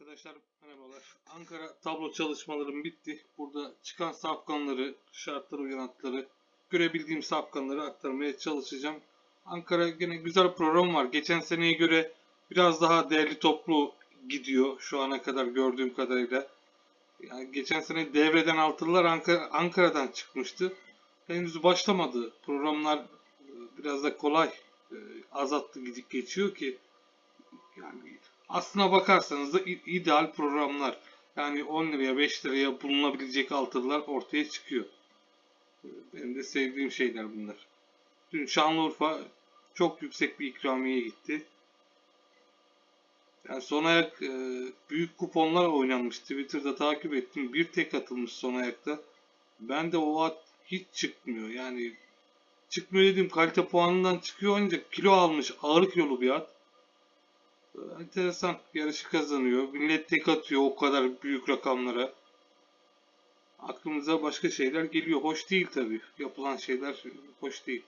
Arkadaşlar merhabalar. Ankara tablo çalışmalarım bitti. Burada çıkan safkanları, şartlara uyan atları, görebildiğim safkanları aktarmaya çalışacağım. Ankara gene güzel program var. Geçen seneye göre biraz daha değerli toplu gidiyor şu ana kadar gördüğüm kadarıyla. Yani geçen sene devreden altılılar Ankara, Ankara'dan çıkmıştı. Henüz başlamadı. Programlar e, biraz da kolay e, az atlı gidip geçiyor ki yani aslına bakarsanız da ideal programlar. Yani 10 liraya 5 liraya bulunabilecek altılılar ortaya çıkıyor. Benim de sevdiğim şeyler bunlar. Dün Şanlıurfa çok yüksek bir ikramiye gitti. Yani son ayak e, büyük kuponlar oynanmış. Twitter'da takip ettim. Bir tek atılmış son ayakta. Ben de o at hiç çıkmıyor. Yani çıkmıyor dediğim kalite puanından çıkıyor ancak kilo almış ağır kilolu bir at. Enteresan. Yarışı kazanıyor. Millet tek atıyor o kadar büyük rakamlara. Aklımıza başka şeyler geliyor. Hoş değil tabii. Yapılan şeyler hoş değil.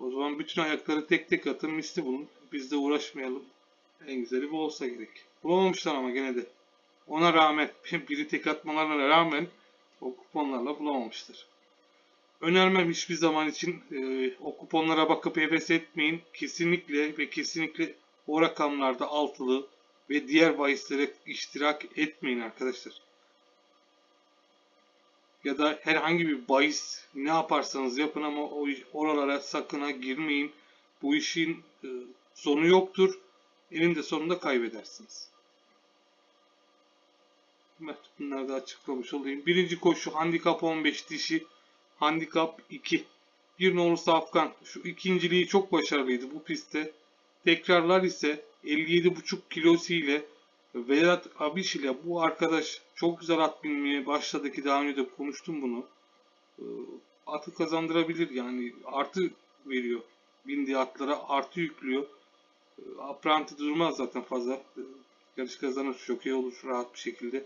O zaman bütün ayakları tek tek atın misli bulun. Biz de uğraşmayalım. En güzeli bu olsa gerek. Bulamamışlar ama gene de. Ona rağmen, biri tek atmalarına rağmen o kuponlarla bulamamışlar. Önermem hiçbir zaman için e, o kuponlara bakıp heves etmeyin. Kesinlikle ve kesinlikle o rakamlarda altılı ve diğer bahislere iştirak etmeyin arkadaşlar. Ya da herhangi bir bahis ne yaparsanız yapın ama oralara sakın ha girmeyin. Bu işin e, sonu yoktur. Eninde sonunda kaybedersiniz. Evet, bunları da açıklamış olayım. Birinci koşu handikap 15 dişi, handikap 2. Bir nolu Safkan. Şu ikinciliği çok başarılıydı bu pistte. Tekrarlar ise 57,5 kilosu ile Vedat Abiş ile bu arkadaş çok güzel at binmeye başladı ki daha önce de konuştum bunu. Ee, Atı kazandırabilir yani artı veriyor. Bindiği atlara artı yüklüyor. Ee, Apranti durmaz zaten fazla. Ee, Yarış kazanır çok iyi olur rahat bir şekilde.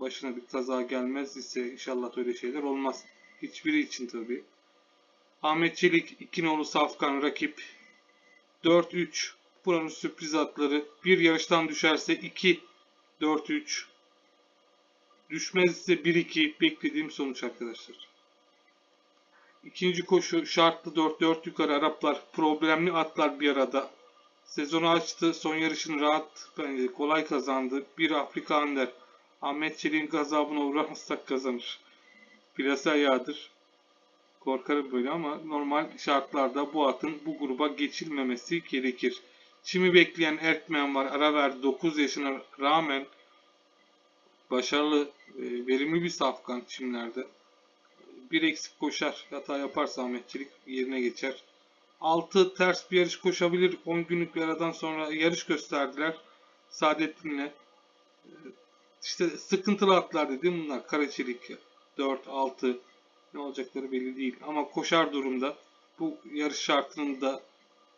Başına bir kaza gelmez ise inşallah öyle şeyler olmaz. Hiçbiri için tabii. Ahmet Çelik, iki nolu Safkan rakip 4-3 buranın sürpriz atları. Bir yarıştan düşerse 2 4-3 düşmezse 1-2 beklediğim sonuç arkadaşlar. İkinci koşu şartlı 4-4 yukarı Araplar problemli atlar bir arada. Sezonu açtı. Son yarışını rahat bence kolay kazandı. Bir Afrika Ander. Ahmet Çelik'in gazabına uğramazsak kazanır. Plase ayağıdır. Korkarım böyle ama normal şartlarda bu atın bu gruba geçilmemesi gerekir. Çimi bekleyen Erkmen var. Ara verdi 9 yaşına rağmen başarılı, e, verimli bir safkan çimlerde. Bir eksik koşar. Hata yaparsa Ahmet Çelik yerine geçer. 6 ters bir yarış koşabilir. 10 günlük bir aradan sonra yarış gösterdiler. Saadettin'le. E, İşte sıkıntılı atlar dedim bunlar. Karaçelik 4, 6, ne olacakları belli değil. Ama koşar durumda bu yarış şartının da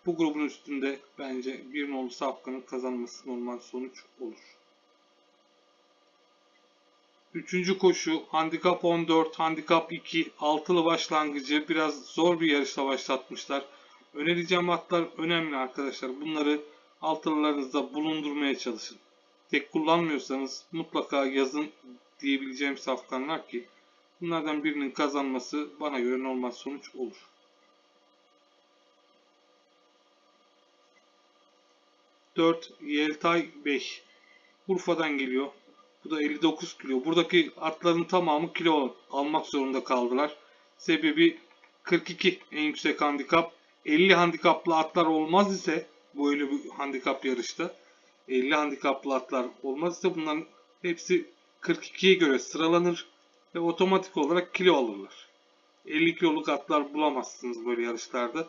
bu grubun üstünde bence bir nolu Safkan'ın kazanması normal sonuç olur. Üçüncü koşu handikap 14, handikap 2, altılı başlangıcı biraz zor bir yarışla başlatmışlar. Önereceğim atlar önemli arkadaşlar. Bunları altılılarınızda bulundurmaya çalışın. Tek kullanmıyorsanız mutlaka yazın diyebileceğim safkanlar ki Bunlardan birinin kazanması bana göre normal sonuç olur. Dört Yeltay Bey. Urfa'dan geliyor. Bu da 59 kilo. Buradaki atların tamamı kilo almak zorunda kaldılar. Sebebi 42 en yüksek handikap. 50 handikaplı atlar olmaz ise böyle bir handikap yarışta 50 handikaplı atlar olmaz ise bunların hepsi 42'ye göre sıralanır ve otomatik olarak kilo alırlar. 50 kiloluk atlar bulamazsınız böyle yarışlarda.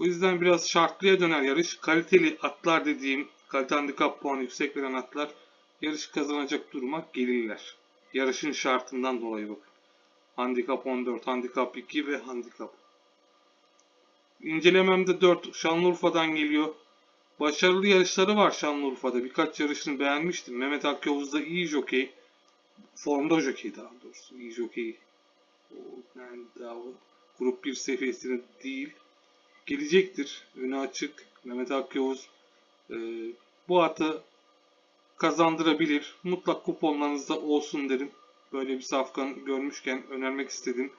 O yüzden biraz şartlıya döner yarış. Kaliteli atlar dediğim, kalite handikap puanı yüksek veren atlar yarış kazanacak duruma gelirler. Yarışın şartından dolayı bakın. Handikap 14, handikap 2 ve handikap. İncelememde 4 Şanlıurfa'dan geliyor. Başarılı yarışları var Şanlıurfa'da. Birkaç yarışını beğenmiştim. Mehmet Akyavuz da iyi jokey formda jokey daha doğrusu. İyi jokey. O yani daha grup 1 seviyesinde değil. Gelecektir. Önü açık. Mehmet Akyavuz e, bu atı kazandırabilir. Mutlak kuponlarınızda olsun derim. Böyle bir safkan görmüşken önermek istedim.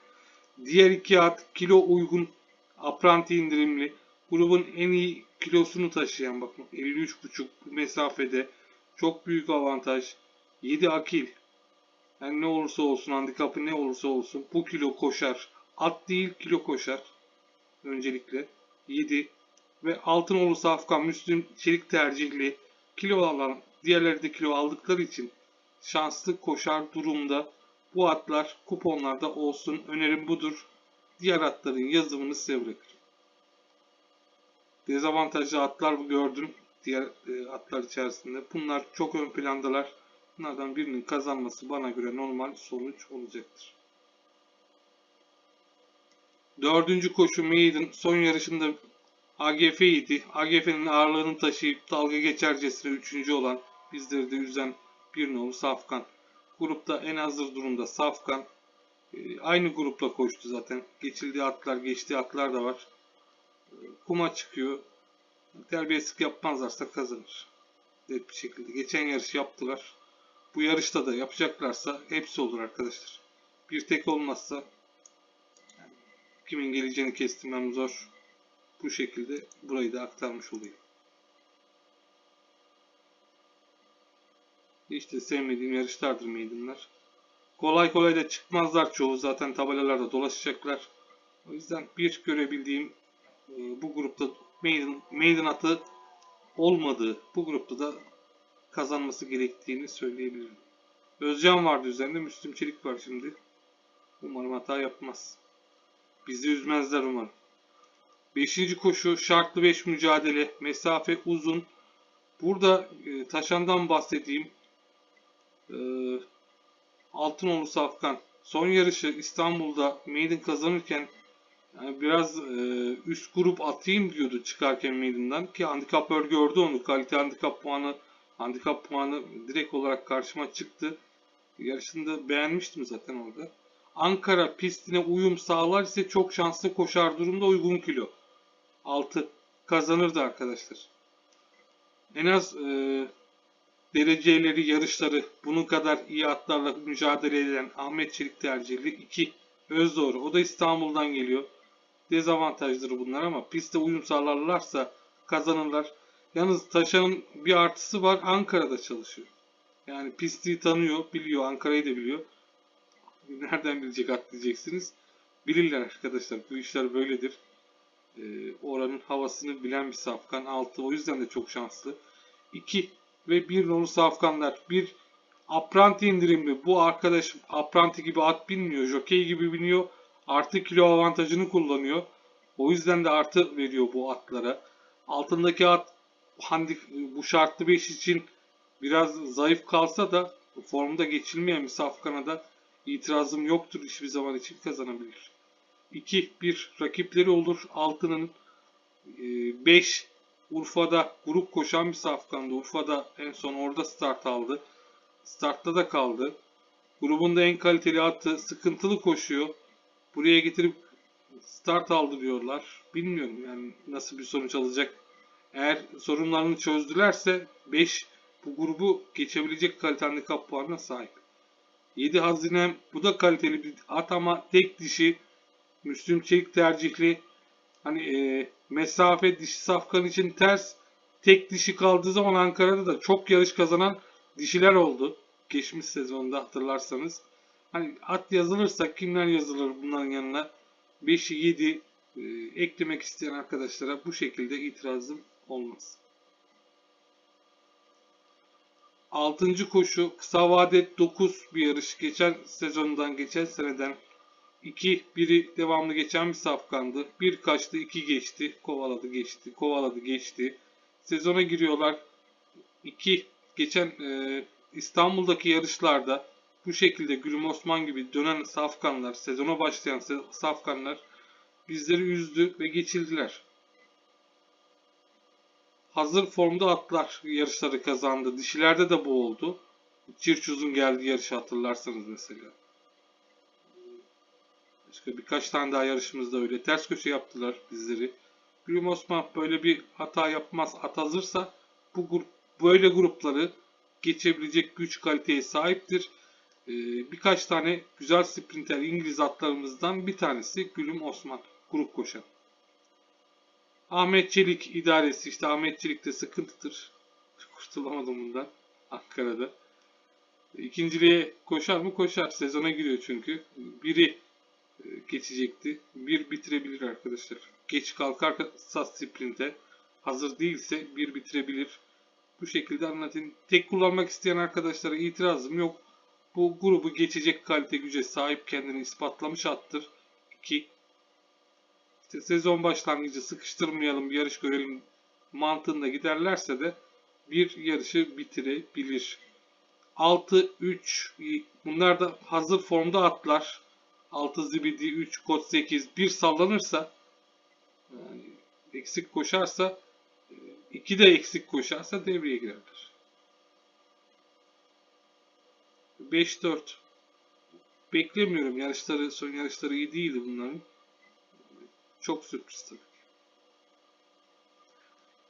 Diğer iki at kilo uygun apranti indirimli. Grubun en iyi kilosunu taşıyan bakın 53,5 mesafede çok büyük avantaj. 7 akil. Yani ne olursa olsun handikapı ne olursa olsun bu kilo koşar. At değil kilo koşar. Öncelikle 7 ve Altınoğlu Safkan Müslüm Çelik tercihli kilo alan diğerleri de kilo aldıkları için şanslı koşar durumda bu atlar kuponlarda olsun. Önerim budur. Diğer atların yazımını size bırakırım. Dezavantajlı atlar gördüm diğer e, atlar içerisinde. Bunlar çok ön plandalar. Bunlardan birinin kazanması bana göre normal sonuç olacaktır. Dördüncü koşu Maiden son yarışında AGF idi. AGF'nin ağırlığını taşıyıp dalga geçercesine üçüncü olan bizleri de üzen bir nolu Safkan. Grupta en hazır durumda Safkan. Ee, aynı grupla koştu zaten. Geçildiği atlar, geçtiği atlar da var. Ee, kuma çıkıyor. Terbiyesizlik yapmazlarsa kazanır. Net bir şekilde. Geçen yarış yaptılar. Bu yarışta da yapacaklarsa hepsi olur arkadaşlar. Bir tek olmazsa yani kimin geleceğini kestirmem zor. Bu şekilde burayı da aktarmış olayım. İşte sevmediğim yarışlardır meydanlar. Kolay kolay da çıkmazlar çoğu zaten tabelalarda dolaşacaklar. O yüzden bir görebildiğim e, bu grupta maiden, maiden atı olmadığı bu grupta da kazanması gerektiğini söyleyebilirim. Özcan vardı üzerinde. Müslüm Çelik var şimdi. Umarım hata yapmaz. Bizi üzmezler umarım. Beşinci koşu şartlı 5 mücadele. Mesafe uzun. Burada e, Taşan'dan bahsedeyim. E, Altınoğlu Safkan. Son yarışı İstanbul'da Maiden kazanırken yani biraz e, üst grup atayım diyordu çıkarken Maiden'dan ki handikapör gördü onu. Kalite handikap puanı handikap puanı direkt olarak karşıma çıktı. Yarışında beğenmiştim zaten orada. Ankara pistine uyum sağlar ise çok şanslı koşar durumda uygun kilo. 6 kazanırdı arkadaşlar. En az e, dereceleri, yarışları bunun kadar iyi atlarla mücadele eden Ahmet Çelik tercihli 2 Özdoğru. O da İstanbul'dan geliyor. Dezavantajları bunlar ama pistte uyum sağlarlarsa kazanırlar. Yalnız Taşan'ın bir artısı var. Ankara'da çalışıyor. Yani pisti tanıyor, biliyor, Ankara'yı da biliyor. Nereden bilecek at diyeceksiniz. Bilirler arkadaşlar. Bu işler böyledir. Ee, oranın havasını bilen bir safkan. 6 o yüzden de çok şanslı. 2 ve 1 nolu safkanlar. Bir apranti indirimli. Bu arkadaş apranti gibi at binmiyor. Jokey gibi biniyor. Artı kilo avantajını kullanıyor. O yüzden de artı veriyor bu atlara. Altındaki at handik, bu şartlı 5 için biraz zayıf kalsa da formda geçilmeyen bir safkana da itirazım yoktur hiçbir zaman için kazanabilir. 2-1 rakipleri olur. Altının 5 Urfa'da grup koşan bir safkandı. Urfa'da en son orada start aldı. Startta da kaldı. Grubunda en kaliteli atı sıkıntılı koşuyor. Buraya getirip start aldı diyorlar. Bilmiyorum yani nasıl bir sonuç alacak. Eğer sorunlarını çözdülerse 5 bu grubu geçebilecek kalite handikap puanına sahip. 7 hazinem bu da kaliteli bir at ama tek dişi Müslüm Çelik tercihli. Hani e, mesafe dişi safkan için ters. Tek dişi kaldığı zaman Ankara'da da çok yarış kazanan dişiler oldu. Geçmiş sezonda hatırlarsanız. Hani at yazılırsa kimler yazılır bunların yanına? 5'i 7 e, eklemek isteyen arkadaşlara bu şekilde itirazım olmaz. Altıncı koşu kısa vade 9 bir yarış. Geçen sezondan geçen seneden 2 biri devamlı geçen bir safkandı. Bir kaçtı, iki geçti. Kovaladı, geçti. Kovaladı, geçti. Sezona giriyorlar. 2 geçen e, İstanbul'daki yarışlarda bu şekilde Gülüm Osman gibi dönen safkanlar, sezona başlayan safkanlar bizleri üzdü ve geçildiler. Hazır formda atlar yarışları kazandı. Dişilerde de bu oldu. Çirçuz'un geldiği yarışı hatırlarsanız mesela. Başka birkaç tane daha yarışımızda öyle. Ters köşe yaptılar bizleri. Gülüm Osman böyle bir hata yapmaz. At hazırsa bu grup, böyle grupları geçebilecek güç kaliteye sahiptir. Ee, birkaç tane güzel sprinter İngiliz atlarımızdan bir tanesi Gülüm Osman grup koşan. Ahmet Çelik idaresi işte Ahmet Çelik de sıkıntıdır. Kurtulamadım bundan Ankara'da. İkinciliğe koşar mı? Koşar. Sezona giriyor çünkü. Biri e, geçecekti. Bir bitirebilir arkadaşlar. Geç kalkarsa sprinte hazır değilse bir bitirebilir. Bu şekilde anlatayım. Tek kullanmak isteyen arkadaşlara itirazım yok. Bu grubu geçecek kalite güce sahip kendini ispatlamış attır. 2. İşte sezon başlangıcı sıkıştırmayalım, bir yarış görelim mantığında giderlerse de bir yarışı bitirebilir. 6 3 bunlar da hazır formda atlar. 6 zibidi 3 kod 8 bir sallanırsa yani eksik koşarsa 2 de eksik koşarsa devreye girerler. 5-4 beklemiyorum. Yarışları, son yarışları iyi değildi bunların. Çok sürpriz tabii.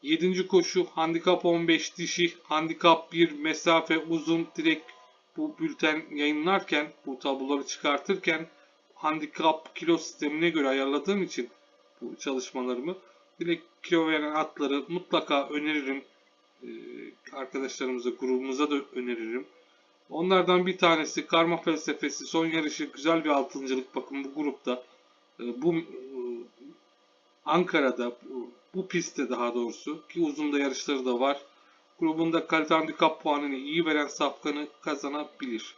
7. koşu handikap 15 dişi, handikap 1 mesafe uzun direkt bu bülten yayınlarken, bu tabloları çıkartırken handikap kilo sistemine göre ayarladığım için bu çalışmalarımı direkt kilo veren atları mutlaka öneririm. Ee, arkadaşlarımıza, grubumuza da öneririm. Onlardan bir tanesi karma felsefesi son yarışı güzel bir altıncılık bakın bu grupta. Ee, bu Ankara'da bu, pistte daha doğrusu ki uzunda yarışları da var. Grubunda kalite handikap puanını iyi veren safkanı kazanabilir.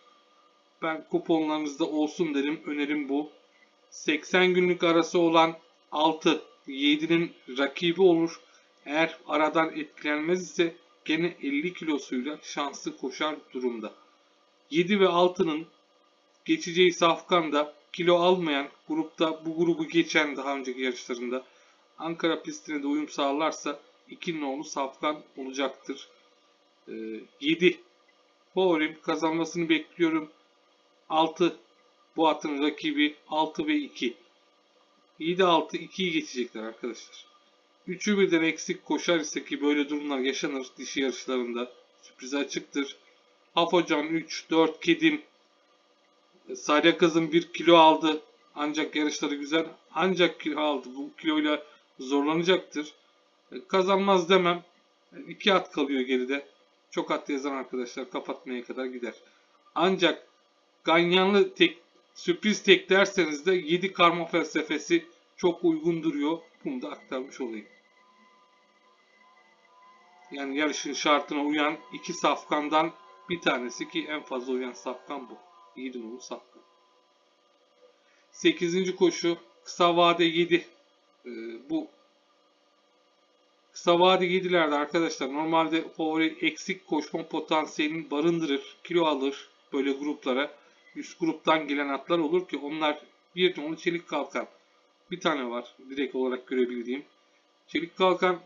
Ben kuponlarınızda olsun derim. Önerim bu. 80 günlük arası olan 6 7'nin rakibi olur. Eğer aradan etkilenmez ise gene 50 kilosuyla şanslı koşar durumda. 7 ve 6'nın geçeceği safkanda kilo almayan grupta bu grubu geçen daha önceki yarışlarında Ankara pistine de uyum sağlarsa 2 nolu safkan olacaktır. Ee, 7 favorim kazanmasını bekliyorum. 6 bu atın rakibi 6 ve 2. 7 6 2'yi geçecekler arkadaşlar. 3'ü birden eksik koşar ise ki böyle durumlar yaşanır dişi yarışlarında. Sürprize açıktır. Afocan 3, 4 kedim. Sarya kızım 1 kilo aldı. Ancak yarışları güzel. Ancak kilo aldı. Bu kiloyla zorlanacaktır. Kazanmaz demem. 2 at kalıyor geride. Çok at yazan arkadaşlar kapatmaya kadar gider. Ancak Ganyanlı tek, sürpriz tek derseniz de 7 karma felsefesi çok uygun duruyor. Bunu da aktarmış olayım. Yani yarışın şartına uyan iki safkandan bir tanesi ki en fazla uyan safkan bu. 7 numaralı safkan. 8. koşu kısa vade 7. Ee, bu kısa vade 7'lerde arkadaşlar normalde favori eksik koşma potansiyelini barındırır. Kilo alır böyle gruplara. Üst gruptan gelen atlar olur ki onlar bir numaralı çelik kalkan. Bir tane var direkt olarak görebildiğim. Çelik kalkan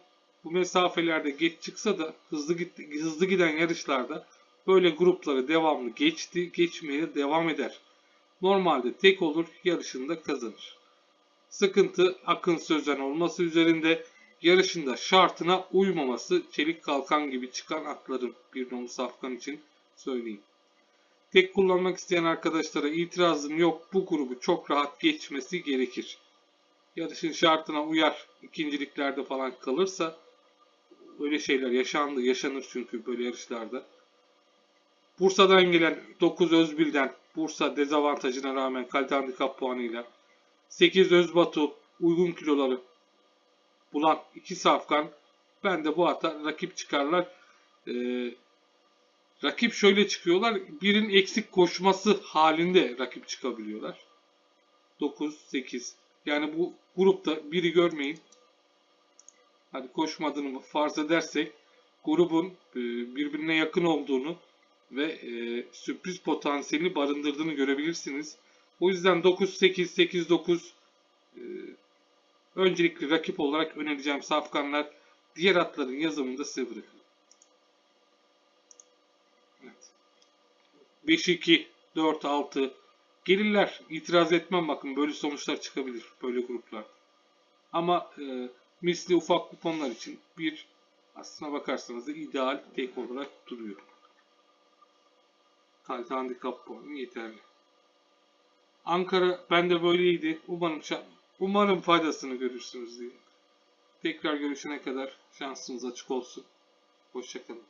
bu mesafelerde geç çıksa da hızlı, gitti, hızlı giden yarışlarda böyle grupları devamlı geçti, geçmeye devam eder. Normalde tek olur, yarışında kazanır. Sıkıntı Akın Sözen olması üzerinde yarışında şartına uymaması çelik kalkan gibi çıkan atların bir nolu safkan için söyleyeyim. Tek kullanmak isteyen arkadaşlara itirazım yok. Bu grubu çok rahat geçmesi gerekir. Yarışın şartına uyar. ikinciliklerde falan kalırsa öyle şeyler yaşandı. Yaşanır çünkü böyle yarışlarda. Bursa'dan gelen 9 Özbil'den Bursa dezavantajına rağmen kalite handikap puanıyla 8 Özbatu uygun kiloları bulan 2 safkan ben de bu hata rakip çıkarlar. Ee, rakip şöyle çıkıyorlar. Birin eksik koşması halinde rakip çıkabiliyorlar. 9, 8. Yani bu grupta biri görmeyin. Hadi koşmadığını farz edersek grubun e, birbirine yakın olduğunu ve e, sürpriz potansiyelini barındırdığını görebilirsiniz. O yüzden 9-8, 8-9 e, öncelikli rakip olarak önereceğim safkanlar. Diğer atların yazımında size bırakın. Evet. 5-2, 4-6 gelirler. İtiraz etmem bakın böyle sonuçlar çıkabilir böyle gruplar. Ama e, misli ufak kuponlar için bir aslına bakarsanız da ideal tek olarak duruyor. Sadece handikap puanı yeterli. Ankara bende böyleydi. Umarım umarım faydasını görürsünüz diye. Tekrar görüşene kadar şansınız açık olsun. Hoşçakalın.